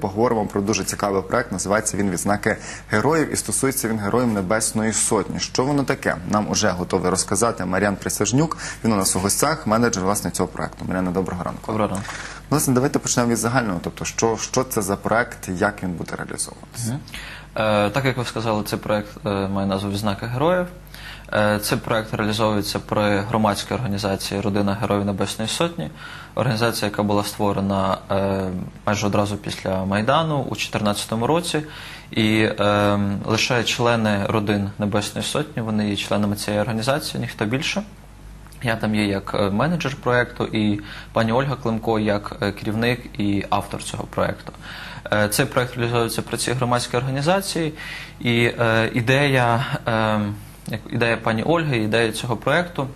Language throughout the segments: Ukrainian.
Поговоримо про дуже цікавий проект. Називається він відзнаки героїв і стосується він героїв Небесної Сотні. Що воно таке? Нам уже готовий розказати Мар'ян Присяжнюк. Він у нас у гостях, менеджер власне цього проекту. Мар'яна, доброго ранку. Доброго ранку. Власне, давайте почнемо від загального. Тобто, що, що це за проект, як він буде реалізовуватися? Е, так як ви сказали, цей проект е, має назву Відзнаки героїв. Е, цей проект реалізовується при громадській організації Родина Героїв Небесної Сотні. Організація, яка була створена е, майже одразу після Майдану у 2014 році. І е, лише члени родин Небесної Сотні вони є членами цієї організації, ніхто більше. Я там є як менеджер проєкту і пані Ольга Климко як керівник і автор цього проєкту. Цей проєкт реалізовується при цій громадській організації, і ідея, е, як ідея пані Ольги, ідея цього проєкту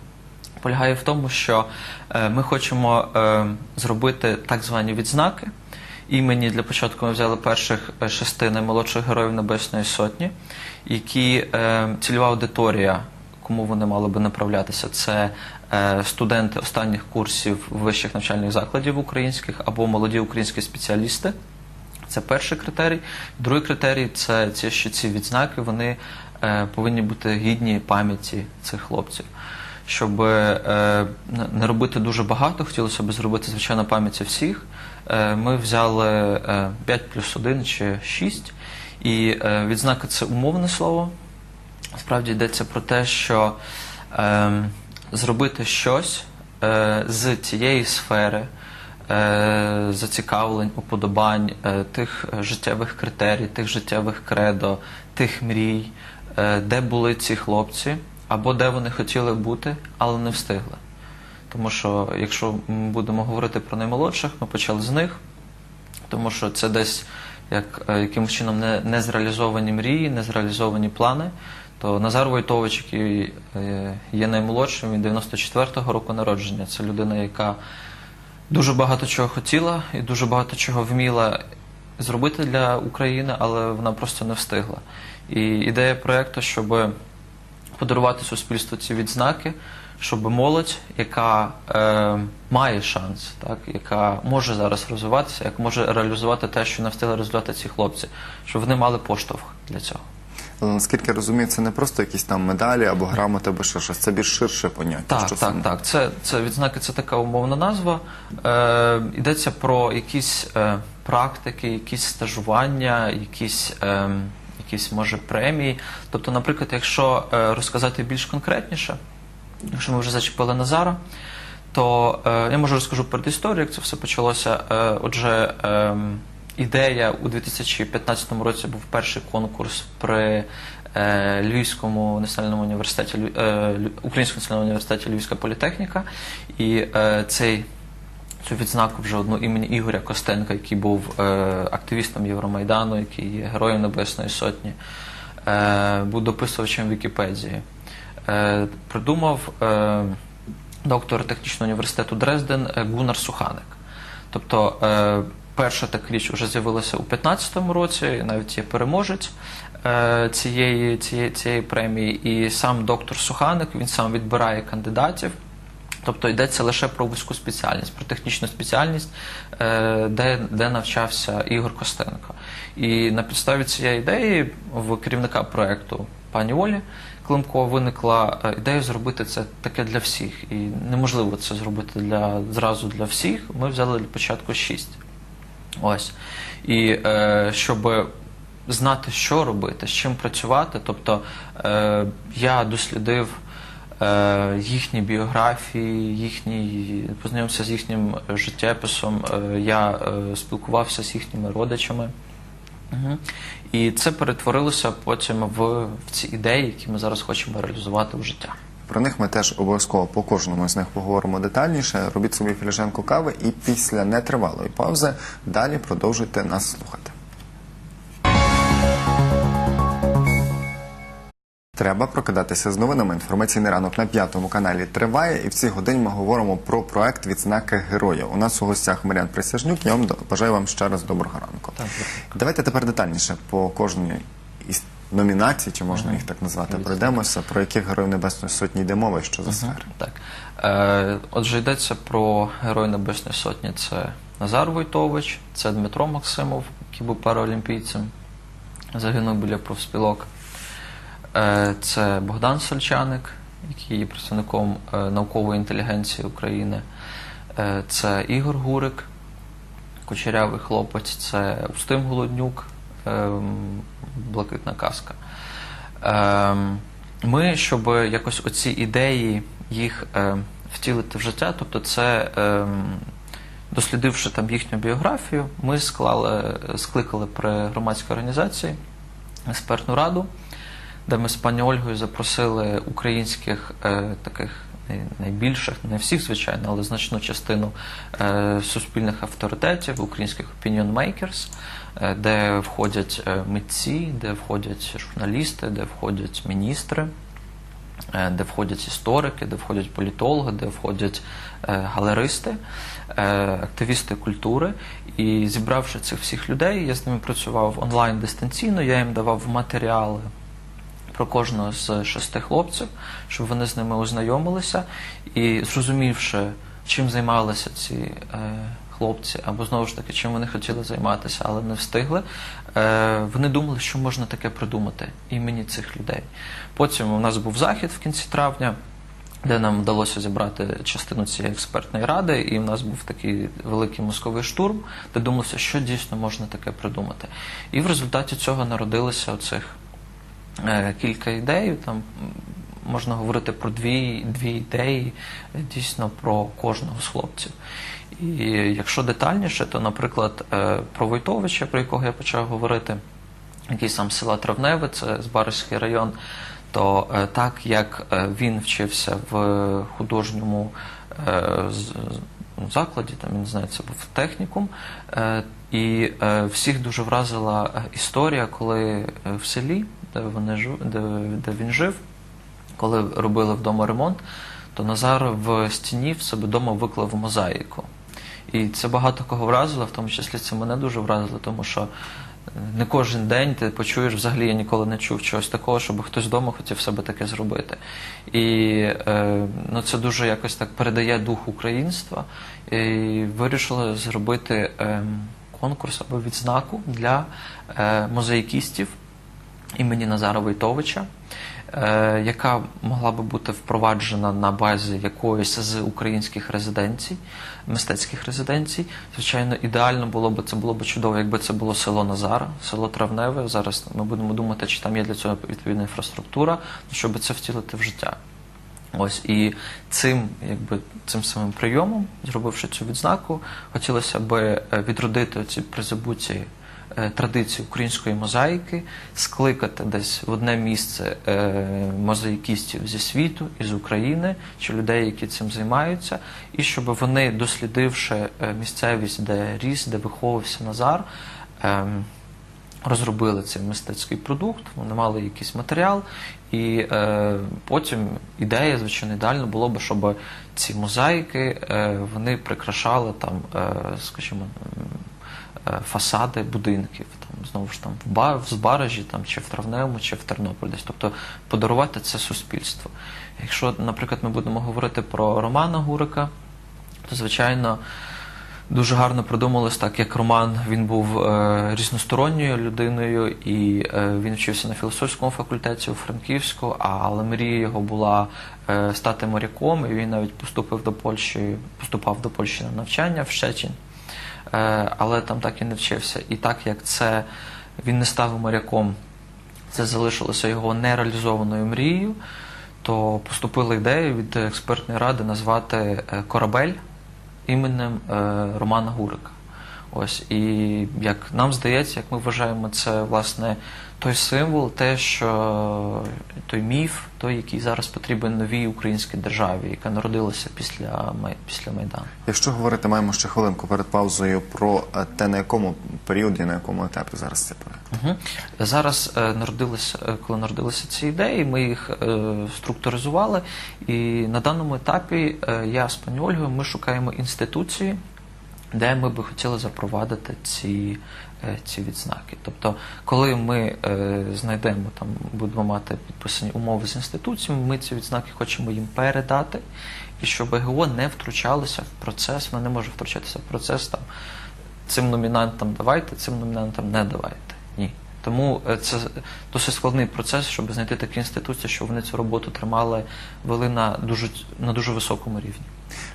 полягає в тому, що е, ми хочемо е, зробити так звані відзнаки. Імені для початку ми взяли перших е, шести наймолодших героїв Небесної Сотні, які е, цільова аудиторія, кому вони мали би направлятися, це е, студенти останніх курсів вищих навчальних закладів українських або молоді українські спеціалісти. Це перший критерій. Другий критерій це ці, що ці відзнаки вони повинні бути гідні пам'яті цих хлопців. Щоб е, не- робити дуже багато, хотілося б зробити звичайно пам'яті всіх. Е, ми взяли е, 5 плюс 1 чи 6. І е, відзнака це умовне слово. Справді йдеться про те, що е, зробити щось е, з тієї сфери е, зацікавлень, уподобань, е, тих е, життєвих критерій, тих життєвих кредо, тих мрій, е, де були ці хлопці, або де вони хотіли бути, але не встигли. Тому що, якщо ми будемо говорити про наймолодших, ми почали з них, тому що це десь як е, якимось чином не, не зреалізовані мрії, не зреалізовані плани. То Назар Войтович, який е, є наймолодшим, він 94-го року народження. Це людина, яка дуже багато чого хотіла і дуже багато чого вміла зробити для України, але вона просто не встигла. І ідея проєкту, щоб подарувати суспільству ці відзнаки, щоб молодь, яка е, має шанс, так, яка може зараз розвиватися, як може реалізувати те, що не встигли реалізувати ці хлопці, щоб вони мали поштовх для цього. Але наскільки я розумію, це не просто якісь там медалі або грамоти, або ще щось. Це більш ширше поняття. Так, що так, саме? так. Це, це відзнаки, це така умовна назва. Е, йдеться про якісь е, практики, якісь стажування, якісь, е, якісь може премії. Тобто, наприклад, якщо е, розказати більш конкретніше, якщо ми вже зачепили Назара, то е, я може розкажу перед історію, як це все почалося. Е, отже, е, ідея у 2015 році був перший конкурс при е, Львівському національному університеті, е, Українському національному університеті Львівська політехніка. І е, цей цю відзнаку вже одну імені Ігоря Костенка, який був е, активістом Євромайдану, який є героєм Небесної Сотні, е, був дописувачем Вікіпедії. Е, придумав е, доктор технічного університету Дрезден е, Гунар Суханик. Тобто е, перша така річ вже з'явилася у 2015 році, навіть є переможець е, цієї, цієї, цієї премії, і сам доктор Суханик він сам відбирає кандидатів. Тобто йдеться лише про вузьку спеціальність, про технічну спеціальність, е, де, де навчався Ігор Костенко. І на підставі цієї ідеї в керівника проекту пані Олі Климко виникла е, ідея зробити це таке для всіх. І неможливо це зробити для, зразу для всіх. Ми взяли для початку шість. Ось. І е, щоб знати, що робити, з чим працювати. Тобто е, я дослідив е, їхні біографії, їхній, познайомився з їхнім життєписом, е, я е, спілкувався з їхніми родичами. Угу. І це перетворилося потім в, в ці ідеї, які ми зараз хочемо реалізувати в життя. Про них ми теж обов'язково по кожному з них поговоримо детальніше. Робіть собі філіжанку кави і після нетривалої паузи далі продовжуйте нас слухати. Треба прокидатися з новинами. Інформаційний ранок на п'ятому каналі триває, і в цій годині ми говоримо про проект відзнаки героя. У нас у гостях Маріан Присяжнюк. Я вам бажаю вам ще раз доброго ранку. Так, Давайте тепер детальніше по кожній номінацій, чи можна їх так назвати, пройдемося. Про яких героїв Небесної Сотні йде мова і що за сфери. Так. Е, отже, йдеться про Герой Небесної Сотні. Це Назар Войтович, це Дмитро Максимов, який був параолімпійцем, загинув біля профспілок. Е, Це Богдан Сольчаник, який є представником е, наукової інтелігенції України. Е, Це Ігор Гурик, кучерявий хлопець, це Устим Голоднюк, блакитна казка. Ем, Ми, щоб якось оці ідеї їх е, втілити в життя, тобто це. ем, Дослідивши там їхню біографію, ми склали, скликали при громадській організації експертну раду, де ми з пані Ольгою запросили українських е, таких найбільших, не всіх, звичайно, але значну частину е, суспільних авторитетів, українських opinion makers, де входять е, митці, де входять журналісти, де входять міністри. Е, де входять історики, де входять політологи, де входять е, галеристи, е, активісти культури. І зібравши цих всіх людей, я з ними працював онлайн дистанційно, я їм давав матеріали про кожного з шести хлопців, щоб вони з ними ознайомилися і зрозумівши, чим займалися ці е, хлопці, або знову ж таки, чим вони хотіли займатися, але не встигли, е, вони думали, що можна таке придумати імені цих людей. Потім у нас був захід в кінці травня. Де нам вдалося зібрати частину цієї експертної ради, і в нас був такий великий мозковий штурм, де думалося, що дійсно можна таке придумати. І в результаті цього народилися оцих е, кілька ідей. Там можна говорити про дві, дві ідеї дійсно про кожного з хлопців. І якщо детальніше, то, наприклад, е, про Войтовича, про якого я почав говорити, який сам села Травневе, це Збаразький район, то е, так як е, він вчився в художньому закладі, там не знаю, це був технікум, і всіх дуже вразила історія, коли в селі, де вони жив, де, де він жив, коли робили вдома ремонт, то Назар в стіні в себе вдома виклав мозаїку. І це багато кого вразило, в тому числі це мене дуже вразило, тому що е, не кожен день ти почуєш, взагалі я ніколи не чув чогось такого, щоб хтось вдома хотів себе таке зробити. І е, ну, це дуже якось так передає дух українства. І вирішили зробити е, конкурс або відзнаку для е, мозаїкістів імені Назара Войтовича, яка могла би бути впроваджена на базі якоїсь з українських резиденцій, мистецьких резиденцій. Звичайно, ідеально було б це було б чудово, якби це було село Назара, село Травневе. Зараз ми будемо думати, чи там є для цього відповідна інфраструктура, щоб це втілити в життя. Ось і цим, якби цим самим прийомом, зробивши цю відзнаку, хотілося би е, відродити ці призабуті е, традиції української мозаїки, скликати десь в одне місце е, мозаїкістів зі світу із України чи людей, які цим займаються, і щоб вони, дослідивши е, місцевість, де ріс, де виховувався Назар. ем, розробили цей мистецький продукт, вони мали якийсь матеріал, і е, потім ідея, звичайно, ідеально було б, щоб ці мозаїки е, вони прикрашали там, е, скажімо, фасади будинків, там знову ж там в Ба- в Збаражі, там чи в Травневому, чи в Тернополі десь. Тобто подарувати це суспільству. Якщо, наприклад, ми будемо говорити про Романа Гурика, то звичайно. Дуже гарно продумалось, так як Роман він був е, різносторонньою людиною, і е, він вчився на філософському факультеті у Франківську, але мрія його була е, стати моряком, і він навіть поступив до Польщі, поступав до Польщі на навчання в Щечень, е, але там так і не вчився. І так як це він не став моряком, це залишилося його нереалізованою мрією, то поступила ідея від експертної ради назвати е, корабель іменем е, Романа Гурика. Ось і як нам здається, як ми вважаємо, це власне той символ, те, що той міф, той, який зараз потрібен новій українській державі, яка народилася після після Майдану. Якщо говорити, маємо ще хвилинку перед паузою про е, те, на якому періоді, на якому етапі зараз це проект. Угу. Зараз е, народилися, е, коли народилися ці ідеї, ми їх е, структуризували. І на даному етапі е, я з пані Ольгою ми шукаємо інституції, де ми би хотіли запровадити ці, ці відзнаки. Тобто, коли ми е, знайдемо там, будемо мати підписані умови з інституціями, ми ці відзнаки хочемо їм передати, і щоб ГО не втручалося в процес, воно не може втручатися в процес там цим номінантам давайте, цим номінантам не давайте. Ні. Тому е, це досить складний процес, щоб знайти такі інституції, щоб вони цю роботу тримали, вели на дуже на дуже високому рівні.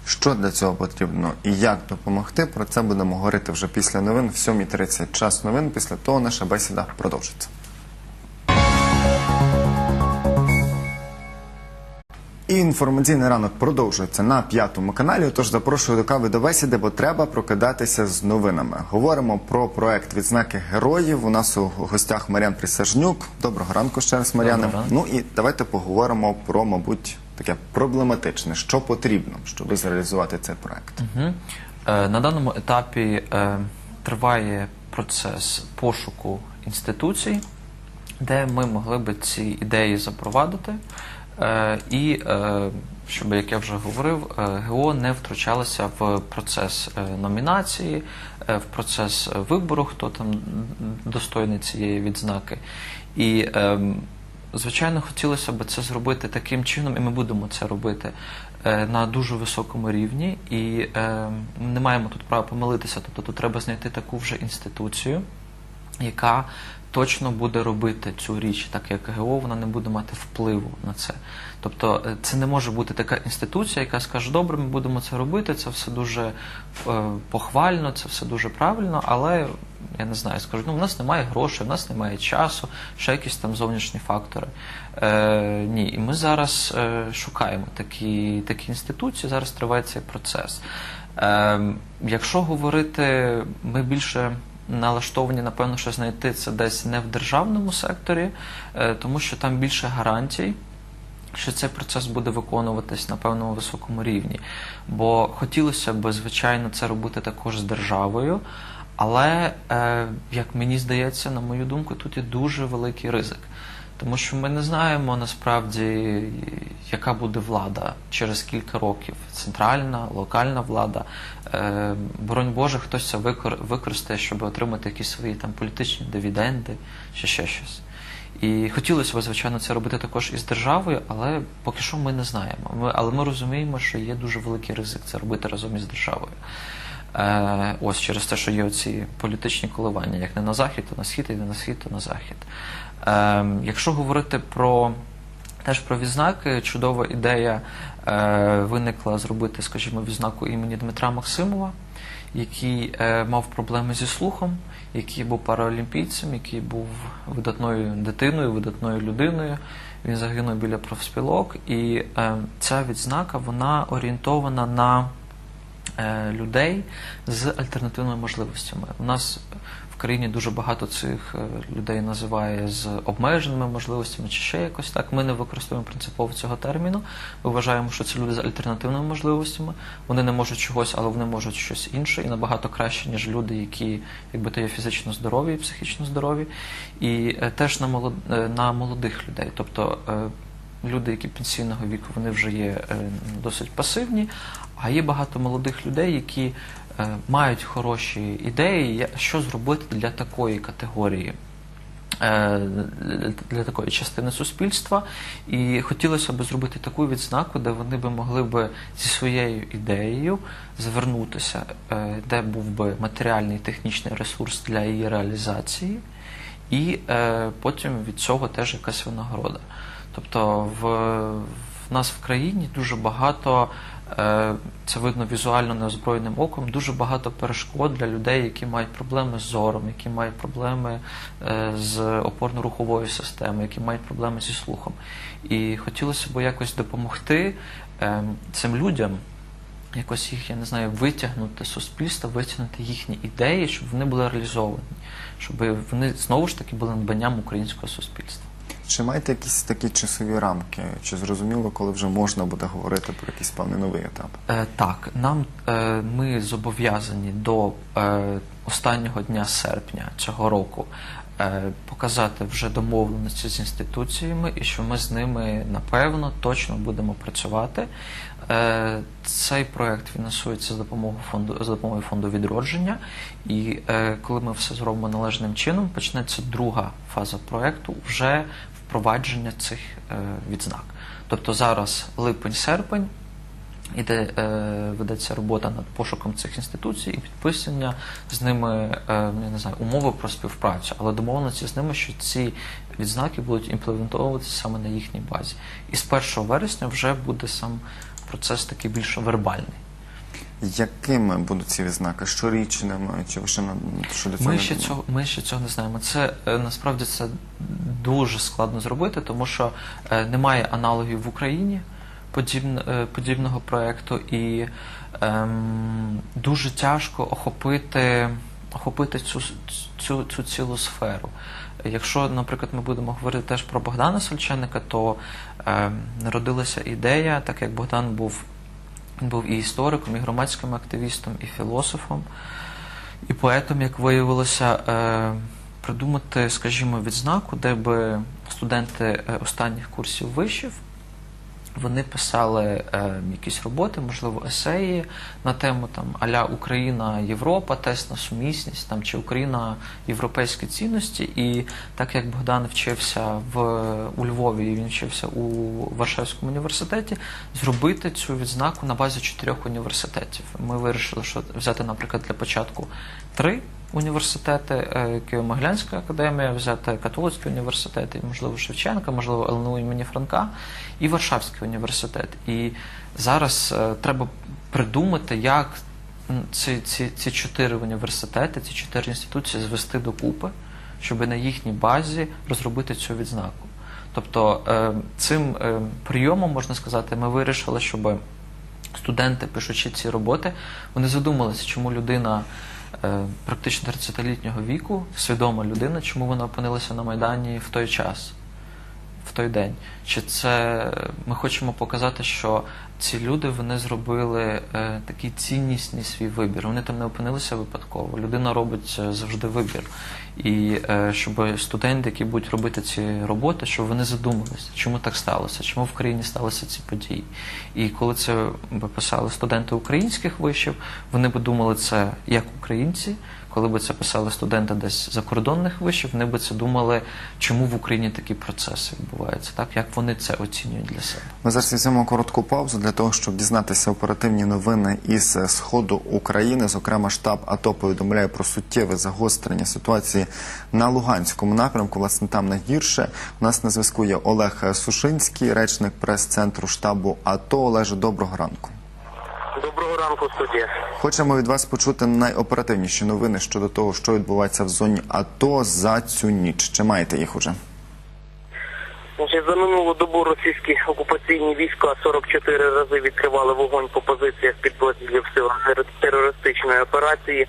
Що для цього потрібно і як допомогти? Про це будемо говорити вже після новин в 7.30. Час новин. Після того наша бесіда продовжиться. І інформаційний ранок продовжується на п'ятому каналі. Тож запрошую до кави до бесіди, бо треба прокидатися з новинами. Говоримо про проект відзнаки героїв. У нас у гостях Мар'ян Присяжнюк. Доброго ранку ще раз, Мар'яне. Ну і давайте поговоримо про, мабуть, таке проблематичне, що потрібно, щоб зреалізувати цей проект. Е, на даному етапі е, триває процес пошуку інституцій, де ми могли би ці ідеї запровадити. Е, і щоб, як я вже говорив, ГО не втручалося в процес номінації, в процес вибору, хто там достойний цієї відзнаки. І ем, Звичайно, хотілося б це зробити таким чином, і ми будемо це робити е, на дуже високому рівні. І е, не маємо тут права помилитися. Тобто тут треба знайти таку вже інституцію, яка точно буде робити цю річ, так як ГО, вона не буде мати впливу на це. Тобто е, це не може бути така інституція, яка скаже, добре, ми будемо це робити, це все дуже е, похвально, це все дуже правильно, але я не знаю, скажу, ну в нас немає грошей, в нас немає часу, ще якісь там зовнішні фактори. Е, ні, і ми зараз е, шукаємо такі, такі інституції, зараз триває цей процес. Е, якщо говорити, ми більше налаштовані, напевно, що знайти це десь не в державному секторі, е, тому що там більше гарантій. Що цей процес буде виконуватись на певному високому рівні. Бо хотілося б, звичайно, це робити також з державою, але, е, як мені здається, на мою думку, тут є дуже великий ризик. Тому що ми не знаємо насправді, яка буде влада через кілька років. Центральна, локальна влада. Е, боронь Боже, хтось це використає, щоб отримати якісь свої там політичні дивіденди чи ще щось. І хотілося б, звичайно, це робити також із державою, але поки що ми не знаємо. Ми, але ми розуміємо, що є дуже великий ризик це робити разом із державою. Е, ось через те, що є оці політичні коливання, як не на захід, то на схід, і не на схід, то на захід. Е, якщо говорити про теж про відзнаки, чудова ідея е, виникла зробити, скажімо, відзнаку імені Дмитра Максимова, який е, мав проблеми зі слухом, який був параолімпійцем, який був видатною дитиною, видатною людиною. Він загинув біля профспілок, і е, ця відзнака вона орієнтована на е, людей з альтернативними можливостями. У нас країні дуже багато цих е, людей називає з обмеженими можливостями чи ще якось так. Ми не використовуємо принципово цього терміну. Ми вважаємо, що це люди з альтернативними можливостями. Вони не можуть чогось, але вони можуть щось інше і набагато краще, ніж люди, які якби то є фізично здорові і психічно здорові. І е, теж е, на молодих людей. Тобто люди, які пенсійного віку, вони вже є досить пасивні, а є багато молодих людей, які мають хороші ідеї, що зробити для такої категорії. е, для- такої частини суспільства, і хотілося б зробити таку відзнаку, де вони би могли би зі своєю ідеєю звернутися, е, де був би матеріальний технічний ресурс для її реалізації, і е, потім від цього теж якась винагорода. Тобто в, в нас в країні дуже багато, е, це видно візуально неозброєним оком, дуже багато перешкод для людей, які мають проблеми з зором, які мають проблеми е, з опорно-руховою системою, які мають проблеми зі слухом. І хотілося б якось допомогти е, цим людям. Якось їх, я не знаю, витягнути з суспільства, витягнути їхні ідеї, щоб вони були реалізовані, щоб вони знову ж таки були надбанням українського суспільства. Чи маєте якісь такі часові рамки? Чи зрозуміло, коли вже можна буде говорити про якийсь певний новий етап? Е, так, нам е, ми зобов'язані до е, останнього дня серпня цього року е, показати вже домовленості з інституціями і що ми з ними напевно точно будемо працювати. Е, цей проект фінансується за допомогою фонду за допомогою фонду відродження, і е, коли ми все зробимо належним чином, почнеться друга фаза проекту вже впровадження цих е, відзнак. Тобто зараз липень-серпень. Іде, е, ведеться робота над пошуком цих інституцій і підписання з ними е, я не знаю, умови про співпрацю, але домовленості з ними, що ці відзнаки будуть імплементовуватися саме на їхній базі. І з 1 вересня вже буде сам процес такий більш вербальний. Якими будуть ці відзнаки? Щорічними? Чи ви ще на щодо цього? Ми ще цього ми ще цього не знаємо. Це е, насправді це дуже складно зробити, тому що е, немає аналогів в Україні подібн, е, подібного проекту, і ем, дуже тяжко охопити, охопити цю, цю, цю цілу сферу. Якщо, наприклад, ми будемо говорити теж про Богдана Сольченника, то е, народилася ідея, так як Богдан був, він був і істориком, і громадським активістом, і філософом, і поетом, як виявилося, е, придумати, скажімо, відзнаку, де би студенти е, останніх курсів вишів вони писали е, якісь роботи, можливо, есеї на тему там аля Україна, Європа, тест на сумісність там чи Україна, європейські цінності. І так як Богдан вчився в у Львові, він вчився у Варшавському університеті, зробити цю відзнаку на базі чотирьох університетів. Ми вирішили, що взяти, наприклад, для початку три університети, е, Києво-Могилянська академія, взяти католицький університет, і, можливо, Шевченка, можливо, ЛНУ імені Франка і Варшавський університет. І зараз е, треба придумати, як ці, ці, ці чотири університети, ці чотири інституції звести докупи, щоб на їхній базі розробити цю відзнаку. Тобто е, цим прийомом, можна сказати, ми вирішили, щоб студенти, пишучи ці роботи, вони задумалися, чому людина практично 30-літнього віку, свідома людина, чому вона опинилася на Майдані в той час, в той день. Чи це ми хочемо показати, що ці люди вони зробили е, такий ціннісний свій вибір. Вони там не опинилися випадково. Людина робить е, завжди вибір. І е, щоб студенти, які будуть робити ці роботи, щоб вони задумалися, чому так сталося, чому в країні сталися ці події. І коли це писали студенти українських вишів, вони би думали це як українці. Коли би це писали студенти десь закордонних вишів, вони би це думали, чому в Україні такі процеси відбуваються, так як вони це оцінюють для себе. Ми зараз візьмемо коротку паузу для того, щоб дізнатися оперативні новини із е, сходу України. Зокрема, штаб АТО повідомляє про суттєве загострення ситуації на Луганському напрямку. Власне, там найгірше. У нас на зв'язку є Олег Сушинський, речник прес-центру штабу АТО. Олеже, доброго ранку. Доброго ранку, студія. Хочемо від вас почути найоперативніші новини щодо того, що відбувається в зоні АТО за цю ніч. Чи маєте їх уже? Значить, за минулу добу російські окупаційні війська 44 рази відкривали вогонь по позиціях підрозділів сил терористичної операції.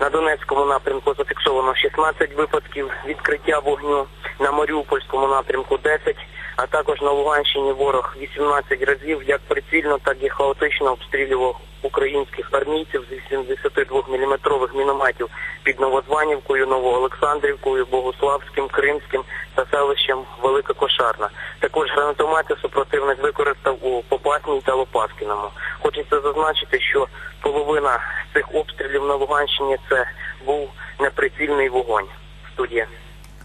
На Донецькому напрямку зафіксовано 16 випадків відкриття вогню, на Маріупольському напрямку 10, а також на Луганщині ворог 18 разів як прицільно, так і хаотично обстрілював українських армійців з 82 мм мінометів під Новозванівкою, Новоолександрівкою, Богославським, Кримським та селищем Велика Кошарна. Також гранатомети супротивник використав у Попасній та Лопаскіному. Хочеться зазначити, що половина цих обстрілів на Луганщині це був неприцільний вогонь. Студія.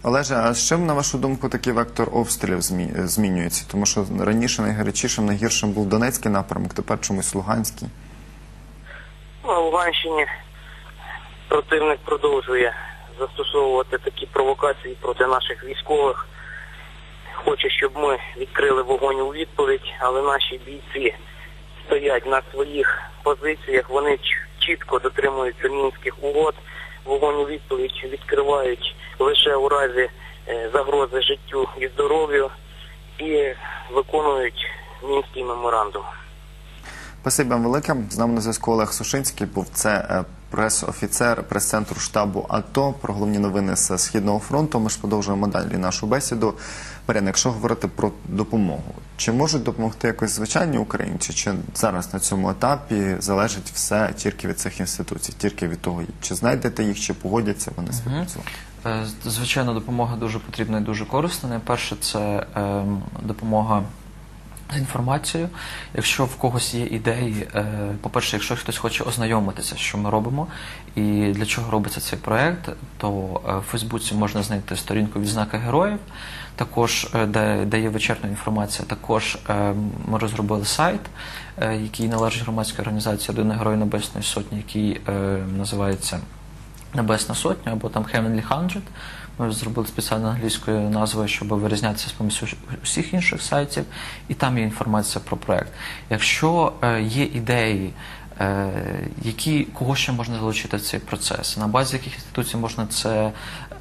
Олеже, а з чим, на вашу думку, такий вектор обстрілів змінюється? Тому що раніше найгарячішим, найгіршим був Донецький напрямок, тепер чомусь Луганський. На Луганщині противник продовжує застосовувати такі провокації проти наших військових. Хоче, щоб ми відкрили вогонь у відповідь, але наші бійці стоять на своїх позиціях, вони чітко дотримуються мінських угод. Вогонь у відповідь відкривають лише у разі е, загрози життю і здоров'ю і виконують мінський меморандум. Спасибі вам велике. З нами на зв'язку Олег Сушинський був це е, прес-офіцер прес-центру штабу АТО про головні новини з Східного фронту. Ми ж продовжуємо далі нашу бесіду. Марина, якщо говорити про допомогу, чи можуть допомогти якось звичайні українці, чи зараз на цьому етапі залежить все тільки від цих інституцій, тільки від того, чи знайдете їх, чи погодяться вони співпрацювати? Е, Звичайно, допомога дуже потрібна і дуже корисна. Найперше, це ем, допомога з інформацією. Якщо в когось є ідеї, е, по-перше, якщо хтось хоче ознайомитися, що ми робимо і для чого робиться цей проект, то е, в Фейсбуці можна знайти сторінку відзнака героїв, також е, де, де є вечірня інформація. Також ми розробили сайт, який належить громадській організації Один Герой Небесної Сотні, який називається Небесна Сотня або там Heavenly Hundred. Ми зробили спеціально англійською назвою, щоб вирізнятися з поміж усіх інших сайтів, і там є інформація про проект. Якщо е, є ідеї, е, які кого ще можна залучити в цей процес, на базі яких інституцій можна це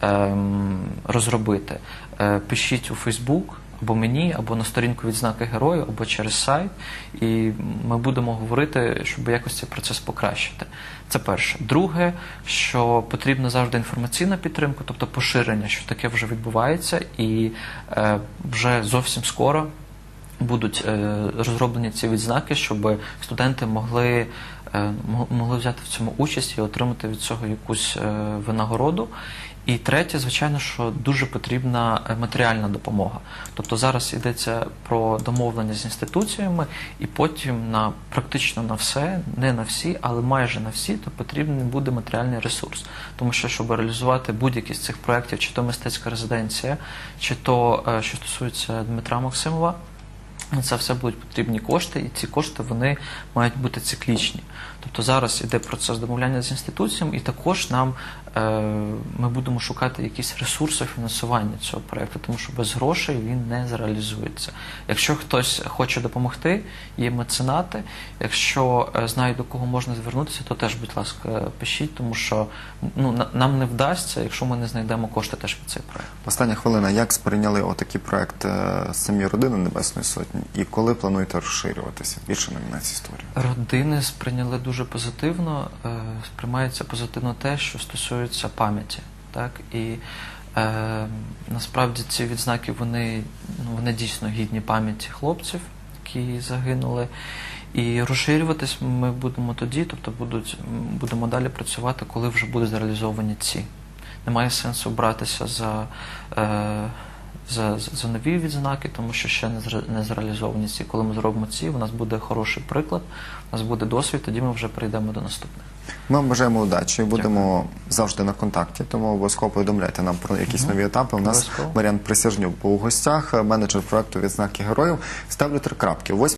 ем, розробити, е, пишіть у Фейсбук. Або мені, або на сторінку відзнаки герою, або через сайт, і ми будемо говорити, щоб якось цей процес покращити. Це перше. Друге, що потрібна завжди інформаційна підтримка, тобто поширення, що таке вже відбувається, і е, вже зовсім скоро будуть е, розроблені ці відзнаки, щоб студенти могли, е, могли взяти в цьому участь і отримати від цього якусь е, винагороду. І третє, звичайно, що дуже потрібна е, матеріальна допомога. Тобто зараз йдеться про домовлення з інституціями, і потім на практично на все, не на всі, але майже на всі, то потрібен буде матеріальний ресурс. Тому що, щоб реалізувати будь-який з цих проєктів, чи то мистецька резиденція, чи то е, що стосується Дмитра Максимова. Це все будуть потрібні кошти, і ці кошти вони мають бути циклічні. Тобто зараз іде процес домовляння з інституціями, і також нам е, ми будемо шукати якісь ресурси фінансування цього проекту, тому що без грошей він не зреалізується. Якщо хтось хоче допомогти, є меценати. Якщо е, знають до кого можна звернутися, то теж, будь ласка, пишіть, тому що ну на- нам не вдасться, якщо ми не знайдемо кошти теж під цей проект. Остання хвилина. Як сприйняли отакий проект е, самі родини Небесної Сотні? І коли плануєте розширюватися? Більше номінацій створює? Родини сприйняли дуже позитивно. Е, сприймається позитивно те, що стосується пам'яті. Так? І е, насправді ці відзнаки вони, ну, вони дійсно гідні пам'яті хлопців, які загинули. І розширюватись ми будемо тоді, тобто будуть, будемо далі працювати, коли вже будуть зреалізовані ці. Немає сенсу братися за, е, за, за, нові відзнаки, тому що ще не, зре- не зреалізовані ці. Коли ми зробимо ці, у нас буде хороший приклад, у нас буде досвід, тоді ми вже перейдемо до наступних. Ми вам бажаємо удачі, будемо завжди на контакті, тому обов'язково повідомляйте нам про якісь нові етапи. У нас. Маріан Присяжнюк був у гостях, менеджер проекту відзнаки героїв. Ставлю три крапки.